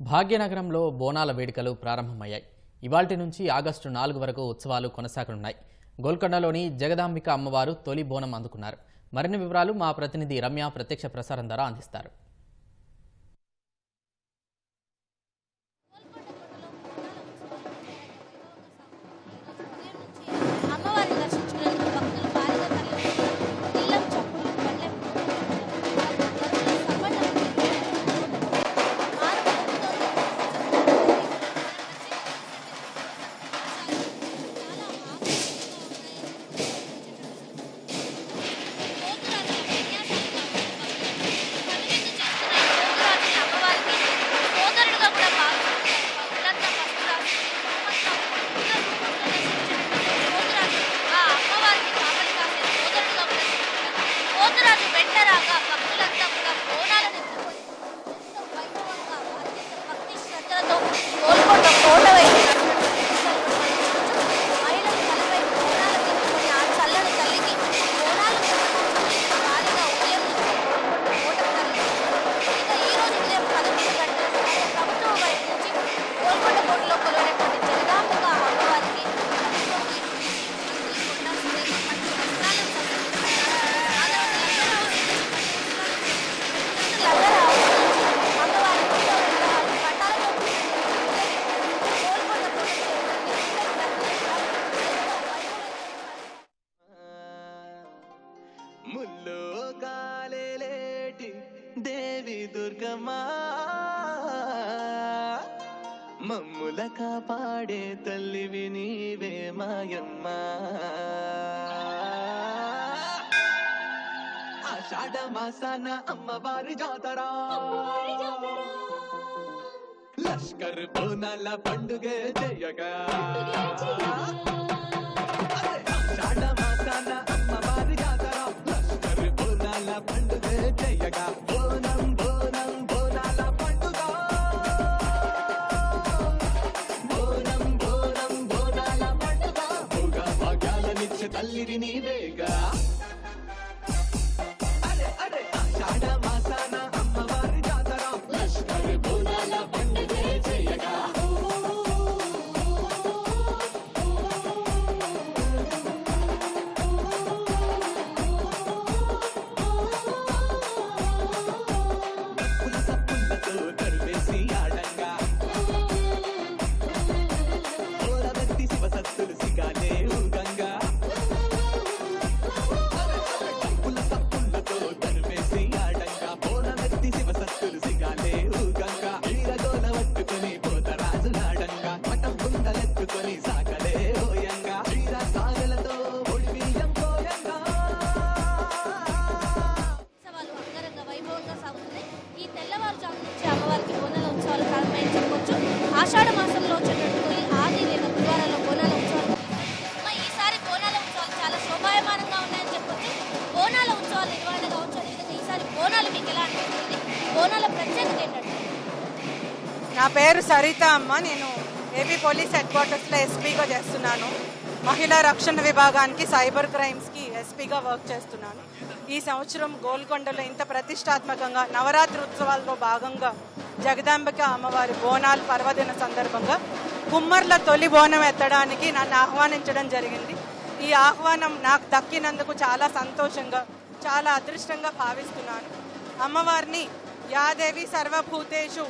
భాగ్యనగరంలో బోనాల వేడుకలు ప్రారంభమయ్యాయి. ఇవాల్టి నుంచి ఆగస్టు నాలుగు వరకు ఉత్సవాలు కొనసాగనున్నాయి. గోల్కొండలోని జగదాంబిక అమ్మవారు తొలి బోనం అందుకున్నారు. మరిన్ని వివరాలు మా ప్రతినిధి రమ్య ప్రత్యక్ష ప్రసారం ద్వారా అందిస్తారు. ముల్లో కాలేటి దేవి దుర్గమ్మా మమ్ముల కాపాడే తల్లివి నీవే మాయమ్మా. ఆషాఢ మాసాన అమ్మవారి జాతరా. లష్కర్ బోనాల పండుగ చేయగా పండుగ చెయ్యగా బోనాల ప్రత్యేకత ఏంటంటే నా పేరు సరిత అమ్మ. నేను ఏపీ పోలీస్ హెడ్ క్వార్టర్స్లో ఎస్పీగా చేస్తున్నాను. మహిళా రక్షణ విభాగానికి సైబర్ క్రైమ్స్కి ఎస్పీగా వర్క్ చేస్తున్నాను. ఈ సంవత్సరం గోల్కొండలో ఇంత ప్రతిష్టాత్మకంగా నవరాత్రి ఉత్సవాల్లో భాగంగా జగదాంబిక అమ్మవారి బోనాలు పర్వదిన సందర్భంగా కుమ్మర్ల తొలి బోనం ఎత్తడానికి నన్ను ఆహ్వానించడం జరిగింది. ఈ ఆహ్వానం నాకు దక్కినందుకు చాలా సంతోషంగా చాలా అదృష్టంగా భావిస్తున్నాను. అమ్మవారిని యాదేవి సర్వభూతేషు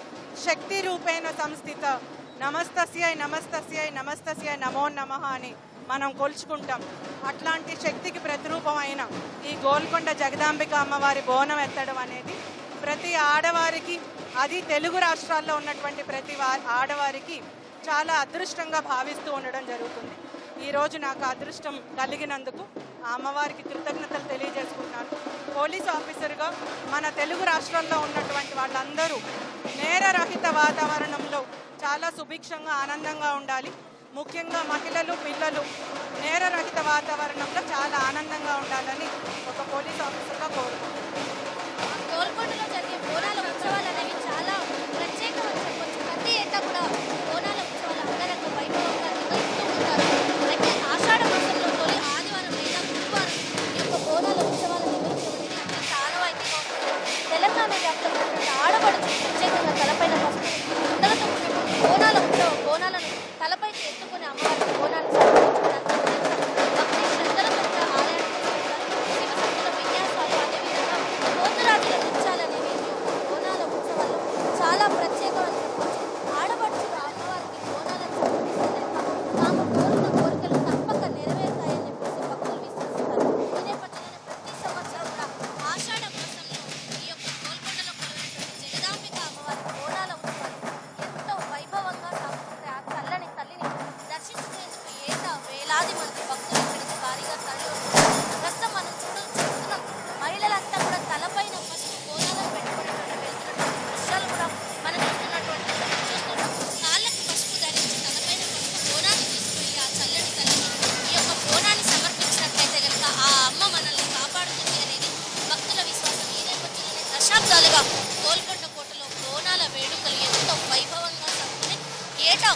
శక్తి రూపేణ సంస్థిత. నమస్తస్యై నమస్తస్యై నమస్తస్యై నమో నమః అని మనం కొలుచుకుంటాం. అట్లాంటి శక్తికి ప్రతిరూపమైన ఈ గోల్కొండ జగదాంబిక అమ్మవారి బోనం ఎత్తడం అనేది ప్రతి ఆడవారికి అది తెలుగు రాష్ట్రాల్లో ఉన్నటువంటి ప్రతి ఆడవారికి చాలా అదృష్టంగా భావిస్తూ ఉండడం జరుగుతుంది. ఈరోజు నాకు అదృష్టం కలిగినందుకు ఆ అమ్మవారికి కృతజ్ఞతలు తెలియజేసుకుంటున్నాను. పోలీస్ ఆఫీసర్గా మన తెలుగు రాష్ట్రాల్లో ఉన్నటువంటి వాళ్ళందరూ నేరరహిత వాతావరణంలో చాలా సుభిక్షంగా ఆనందంగా ఉండాలి. ముఖ్యంగా మహిళలు పిల్లలు నేరరహిత వాతావరణంలో చాలా ఆనందంగా ఉండాలని ఒక పోలీస్ ఆఫీసర్గా కోరుకుంటున్నాను. గోల్కొండలో జరిగే బోనాల ఉత్సవాలు అనేవి చాలా ప్రత్యేకమని చెప్పొచ్చు. ప్రతి ఏటా కూడా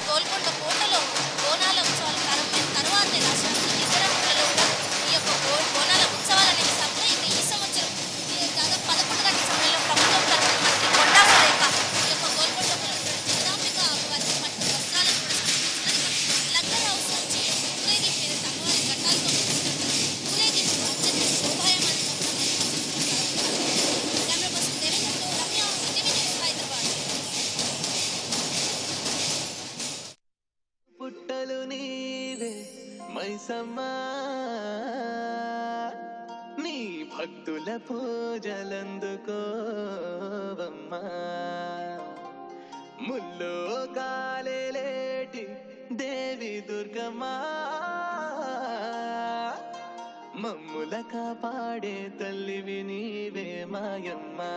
గోల్కొండ కోటలో బోనాల మైసమ్మా నీ భక్తుల పూజలందుకోవమ్మా ముల్లో కాలేటి దేవి దుర్గమా. మమ్ముల కాపాడే తల్లివి నీవే మాయమ్మా.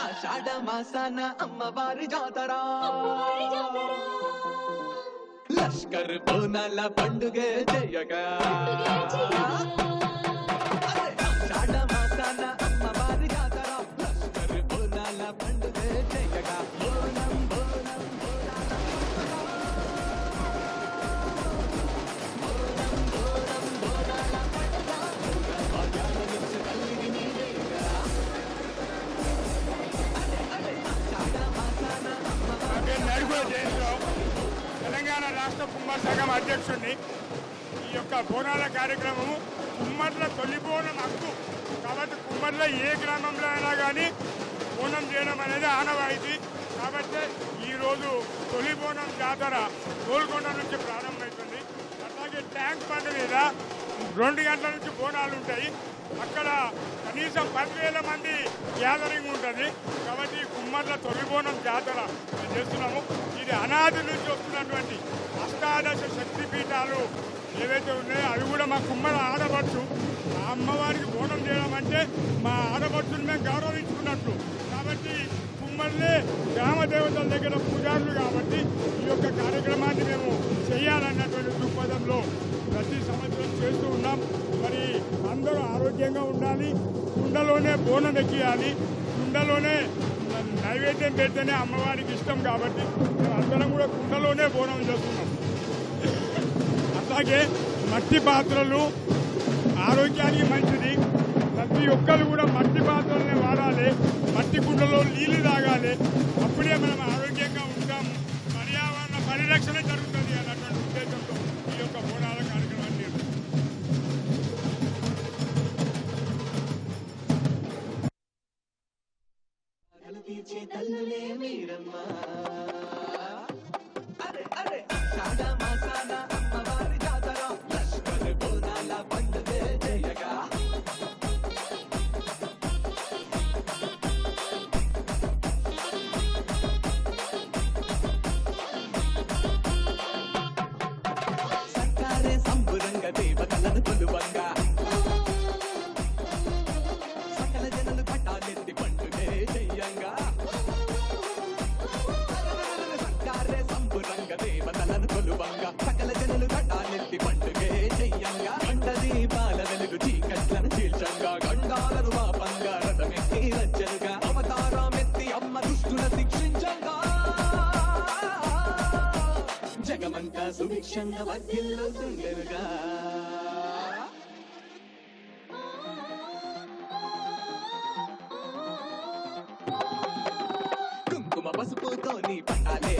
ఆషాఢ మాసాన అమ్మవారి జాతరా. లష్కర్ బోనాల పండుగ జయగా అరే, ఆషాఢ అమ్మవారి జాతర లష్కర్ బోనాల పండుగ జయగా రాష్ట్ర కుమ్మర సంఘం అధ్యక్షుడిని ఈ యొక్క బోనాల కార్యక్రమము కుమ్మర్ల తొలి బోనం హక్కు. కాబట్టి కుమ్మర్ల ఏ గ్రామంలో అయినా కానీ బోనం చేయడం అనేది ఆనవాయితీ. కాబట్టి ఈరోజు తొలి బోనం జాతర గోల్కొండ నుంచి ప్రారంభమవుతుంది అలాగే ట్యాంక్ బండ్ మీద రెండు గంటల నుంచి బోనాలు ఉంటాయి. అక్కడ కనీసం పదివేల మంది గ్యాదరింగ్ ఉంటుంది. కాబట్టి కుమ్మర్ల తొలి బోనం జాతర చేస్తున్నాము. ఇది అనాది నుంచి వస్తున్నటువంటి అష్టాదశ శక్తి పీఠాలు ఏవైతే ఉన్నాయో అవి కూడా మా కుమ్మర ఆడపడుచు ఆ అమ్మవారికి బోనం చేయడం అంటే మా ఆడపడుచుని మేము గౌరవించుకున్నట్టు కాబట్టి కుమ్మర్లే గ్రామ దేవతల దగ్గర పూజారులు కాబట్టి ఈ యొక్క కార్యక్రమాన్ని మేము చేయాలన్నటువంటి దృక్పథంలో ప్రతి సంవత్సరం చేస్తూ ఉన్నాం. మరి అందరూ ఆరోగ్యంగా ఉండాలి కుండలోనే బోనం ఎక్కియాలి కుండలోనే నైవేద్యం పెడితేనే అమ్మవారికి ఇష్టం కాబట్టి అందరం కూడా కుండలోనే బోనం చేస్తున్నాం. అలాగే మట్టి పాత్రలు ఆరోగ్యానికి మంచిది. ప్రతి ఒక్కరు కూడా మట్టి పాత్రలనే వాడాలి. మట్టి కుండలో నీళ్ళు తాగాలి. అప్పుడే మనం ఆరోగ్యంగా ఉంటాము. పర్యావరణ పరిరక్షణ జరుగుతుంది అన్నటువంటి ఉద్దేశంతో ఈ యొక్క బోనాల కార్యక్రమం. తీర్చే తల్లులే మీరమ్మా అరే అరే ఆషాఢ మాసాన అమ్మవారి జాతర. బోనాల కొలువంగా సుభిక్షంగా వర్ధిల్లుతుండెనుగా కుంకుమ పసుపుతో నీ పట్టాలే